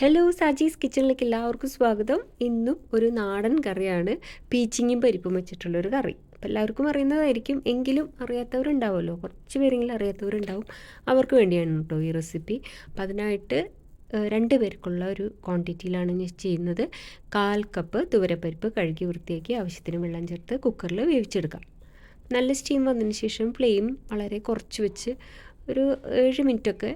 Hello Saji's കിച്ചണിലേക്ക് എല്ലാവർക്കും സ്വാഗതം. ഇന്നും ഒരു നാടൻ കറിയാണ്. പീച്ചിങ്ങും പരിപ്പും വെച്ചിട്ടുള്ള ഒരു കറി. അപ്പോൾ എല്ലാവർക്കും അറിയുന്നതായിരിക്കും. എങ്കിലും അറിയാത്തവരുണ്ടാവുമല്ലോ. കുറച്ച് പേരെങ്കിലും അറിയാത്തവരുണ്ടാവും. അവർക്ക് വേണ്ടിയാണ് കേട്ടോ ഈ റെസിപ്പി. അപ്പോൾ അതിനായിട്ട് രണ്ട് പേർക്കുള്ള ഒരു ക്വാണ്ടിറ്റിയിലാണ് ഞാൻ ചെയ്യുന്നത്. കാൽ കപ്പ് തുവരപ്പരിപ്പ് കഴുകി വൃത്തിയാക്കി ആവശ്യത്തിന് വെള്ളം ചേർത്ത് കുക്കറിൽ വേവിച്ചെടുക്കാം. നല്ല സ്റ്റീം വന്നതിന് ശേഷം ഫ്ലെയിം വളരെ കുറച്ച് വെച്ച് ഒരു ഏഴ് മിനിറ്റൊക്കെ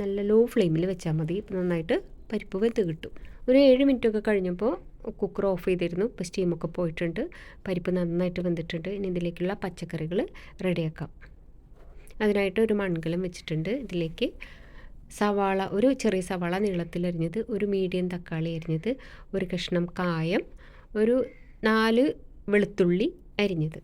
നല്ല ലോ ഫ്ലെയിമിൽ വെച്ചാൽ മതി. നന്നായിട്ട് പരിപ്പ് വെന്ത് കിട്ടും. ഒരു ഏഴ് മിനിറ്റൊക്കെ കഴിഞ്ഞപ്പോൾ കുക്കർ ഓഫ് ചെയ്തിരുന്നു. ഇപ്പോൾ സ്റ്റീമൊക്കെ പോയിട്ടുണ്ട്. പരിപ്പ് നന്നായിട്ട് വെന്തിട്ടുണ്ട്. ഇനി ഇതിലേക്കുള്ള പച്ചക്കറികൾ റെഡിയാക്കാം. അതിനായിട്ട് ഒരു മൺകലം വെച്ചിട്ടുണ്ട്. ഇതിലേക്ക് സവാള ഒരു ചെറിയ സവാള നീളത്തിൽ നീളത്തിലരിഞ്ഞത് ഒരു മീഡിയം തക്കാളി അരിഞ്ഞത് ഒരു കഷ്ണം കായം ഒരു നാല് വെളുത്തുള്ളി അരിഞ്ഞത്.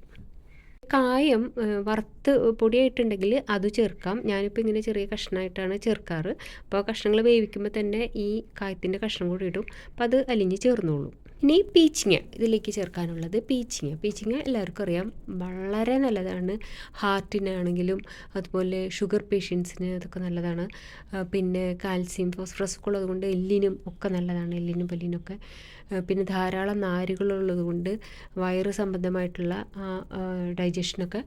കായം വറുത്ത് പൊടിയായിട്ടുണ്ടെങ്കിൽ അത് ചേർക്കാം. ഞാനിപ്പോൾ ഇങ്ങനെ ചെറിയ കഷ്ണമായിട്ടാണ് ചേർക്കാറ്. അപ്പോൾ കഷ്ണങ്ങൾ വേവിക്കുമ്പോൾ തന്നെ ഈ കായത്തിന്റെ കഷ്ണം കൂടി ഇടും. അപ്പോൾ അത് അലിഞ്ഞ് ചേർന്നോളും. ഇനി പീച്ചിങ്ങ ഇതിലേക്ക് ചേർക്കാനുള്ളത് പീച്ചിങ്ങ പീച്ചിങ്ങ എല്ലാവർക്കും അറിയാം. വളരെ നല്ലതാണ്. ഹാർട്ടിനാണെങ്കിലും അതുപോലെ ഷുഗർ പേഷ്യൻസിന് അതൊക്കെ നല്ലതാണ്. പിന്നെ കാൽസ്യം ഫോസ്ഫറസ് ഒക്കെ ഉള്ളതുകൊണ്ട് എല്ലിനും ഒക്കെ നല്ലതാണ്. എല്ലിനും പല്ലിനൊക്കെ. പിന്നെ ധാരാളം നാരുകളുള്ളത് കൊണ്ട് വയറ് സംബന്ധമായിട്ടുള്ള ഡൈജഷനൊക്കെ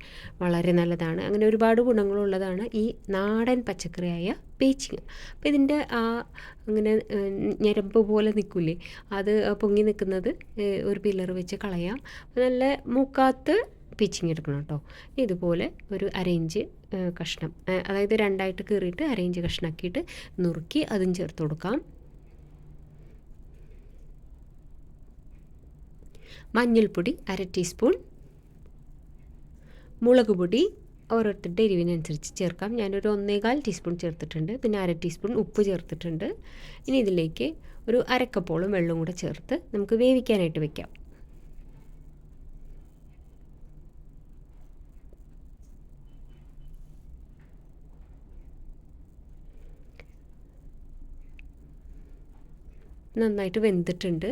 വളരെ നല്ലതാണ്. അങ്ങനെ ഒരുപാട് ഗുണങ്ങളുള്ളതാണ് ഈ നാടൻ പച്ചക്കറിയായ പേച്ചിങ്. അപ്പോൾ ഇതിന്റെ ആ അങ്ങനെ ഞരമ്പ് പോലെ നിൽക്കില്ലേ അത് പൊങ്ങി നിൽക്കുന്നത് ഒരു പില്ലർ വെച്ച് കളയാം. നല്ല മൂക്കാത്ത് പിച്ചിങ് എടുക്കണം കേട്ടോ. ഇതുപോലെ ഒരു അരയിഞ്ച് കഷ്ണം അതായത് രണ്ടായിട്ട് കീറിയിട്ട് അരയിഞ്ച് കഷ്ണമാക്കിയിട്ട് നുറുക്കി അതും ചേർത്ത് കൊടുക്കാം. മഞ്ഞൾപ്പൊടി അര ടീസ്പൂൺ. മുളക് പൊടി ഓരോരുത്തരുടെ എരിവിനനുസരിച്ച് ചേർക്കാം. ഞാനൊരു ഒന്നേകാൽ ടീസ്പൂൺ ചേർത്തിട്ടുണ്ട്. പിന്നെ അര ടീസ്പൂൺ ഉപ്പ് ചേർത്തിട്ടുണ്ട്. ഇനി ഇതിലേക്ക് ഒരു അരക്കപ്പോളം വെള്ളം കൂടെ ചേർത്ത് നമുക്ക് വേവിക്കാനായിട്ട് വെക്കാം. നന്നായിട്ട് വെന്തിട്ടുണ്ട്.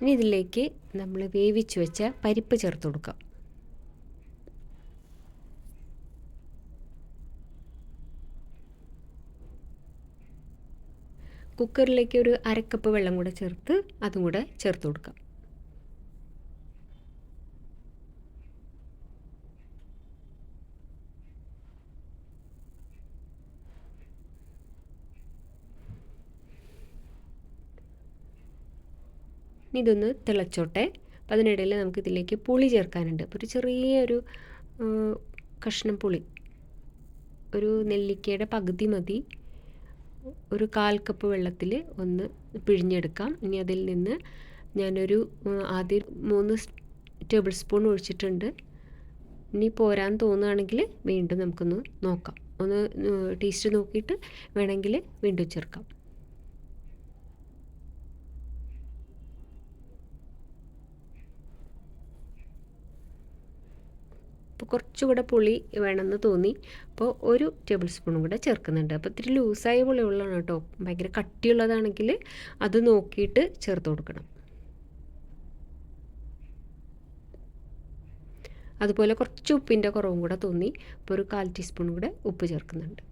ഇനി ഇതിലേക്ക് നമ്മൾ വേവിച്ച് വെച്ച പരിപ്പ് ചേർത്ത് കൊടുക്കാം. കുക്കറിലേക്ക് ഒരു അരക്കപ്പ് വെള്ളം കൂടെ ചേർത്ത് അതും കൂടെ ചേർത്ത് കൊടുക്കാം. ഇനി ഇതൊന്ന് തിളച്ചോട്ടെ. അപ്പം അതിനിടയിൽ നമുക്ക് ഇതിലേക്ക് പുളി ചേർക്കാനുണ്ട്. അപ്പോൾ ഒരു ചെറിയൊരു കഷ്ണം പുളി. ഒരു നെല്ലിക്കയുടെ പകുതി മതി. ഒരു കാൽ കപ്പ് വെള്ളത്തിൽ ഒന്ന് പിഴിഞ്ഞെടുക്കാം. ഇനി അതിൽ നിന്ന് ഞാനൊരു ആദ്യം മൂന്ന് ടേബിൾ സ്പൂൺ ഒഴിച്ചിട്ടുണ്ട്. ഇനി പോരാൻ തോന്നുകയാണെങ്കിൽ വീണ്ടും നമുക്കൊന്ന് നോക്കാം. ഒന്ന് ടേസ്റ്റ് നോക്കിയിട്ട് വേണമെങ്കിൽ വീണ്ടും ചേർക്കാം. കുറച്ചുകൂടെ പുളി വേണമെന്ന് തോന്നി. അപ്പോൾ ഒരു ടേബിൾ സ്പൂണും കൂടെ ചേർക്കുന്നുണ്ട്. അപ്പോൾ ഇത്തിരി ലൂസായ പുളിയുള്ളതാണ് കേട്ടോ. ഭയങ്കര കട്ടിയുള്ളതാണെങ്കിൽ അത് നോക്കിയിട്ട് ചേർത്ത് കൊടുക്കണം. അതുപോലെ കുറച്ച് ഉപ്പിന്റെ കുറവും കൂടെ തോന്നി. അപ്പോൾ ഒരു കാൽ ടീസ്പൂൺ കൂടെ ഉപ്പ് ചേർക്കുന്നുണ്ട്.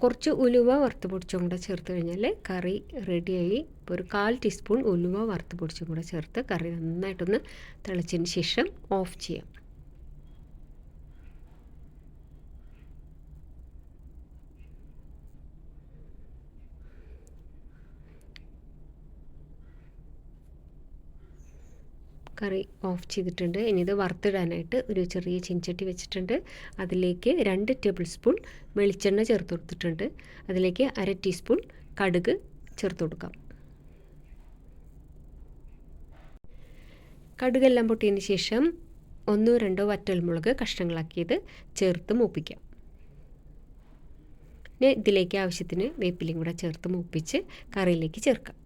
കുറച്ച് ഉലുവ വറുത്ത് പൊടിച്ചും കൂടെ ചേർത്ത് കഴിഞ്ഞാൽ കറി റെഡിയായി ഇപ്പോൾ ഒരു കാൽ ടീസ്പൂൺ ഉലുവ വറുത്ത് പൊടിച്ചും കൂടെ ചേർത്ത് കറി നന്നായിട്ടൊന്ന് തിളച്ചതിന് ശേഷം ഓഫ് ചെയ്യാം. കറി ഓഫ് ചെയ്തിട്ടുണ്ട്. ഇനി ഇത് വറുത്തിടാനായിട്ട് ഒരു ചെറിയ ചിൻചട്ടി വെച്ചിട്ടുണ്ട്. അതിലേക്ക് രണ്ട് ടേബിൾ സ്പൂൺ വെളിച്ചെണ്ണ ചേർത്ത് കൊടുത്തിട്ടുണ്ട്. അതിലേക്ക് അര ടീസ്പൂൺ കടുക് ചേർത്ത് കൊടുക്കാം. കടുകെല്ലാം പൊട്ടിയതിന് ശേഷം ഒന്നോ രണ്ടോ വറ്റൽമുളക് കഷ്ണങ്ങളാക്കിയത് ചേർത്ത് മൂപ്പിക്കാം. പിന്നെ ഇതിലേക്ക് ആവശ്യത്തിന് വേപ്പിലയും കൂടെ ചേർത്ത് മൂപ്പിച്ച് കറിയിലേക്ക് ചേർക്കാം.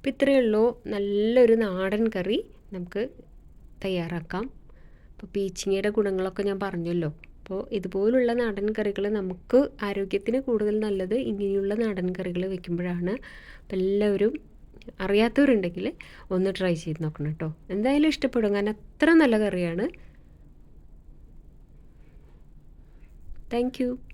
അപ്പോൾ ഇത്രയേ ഉള്ളൂ. നല്ലൊരു നാടൻ കറി നമുക്ക് തയ്യാറാക്കാം. അപ്പോൾ പീച്ചിങ്ങയുടെ ഗുണങ്ങളൊക്കെ ഞാൻ പറഞ്ഞല്ലോ. അപ്പോൾ ഇതുപോലുള്ള നാടൻ കറികൾ നമുക്ക് ആരോഗ്യത്തിന് കൂടുതൽ നല്ലത് ഇങ്ങനെയുള്ള നാടൻ കറികൾ വെക്കുമ്പോഴാണ്. അപ്പോൾ എല്ലാവരും അറിയാത്തവരുണ്ടെങ്കിൽ ഒന്ന് ട്രൈ ചെയ്ത് നോക്കണം കേട്ടോ. എന്തായാലും ഇഷ്ടപ്പെടും. കാരണം അത്ര നല്ല കറിയാണ്. താങ്ക്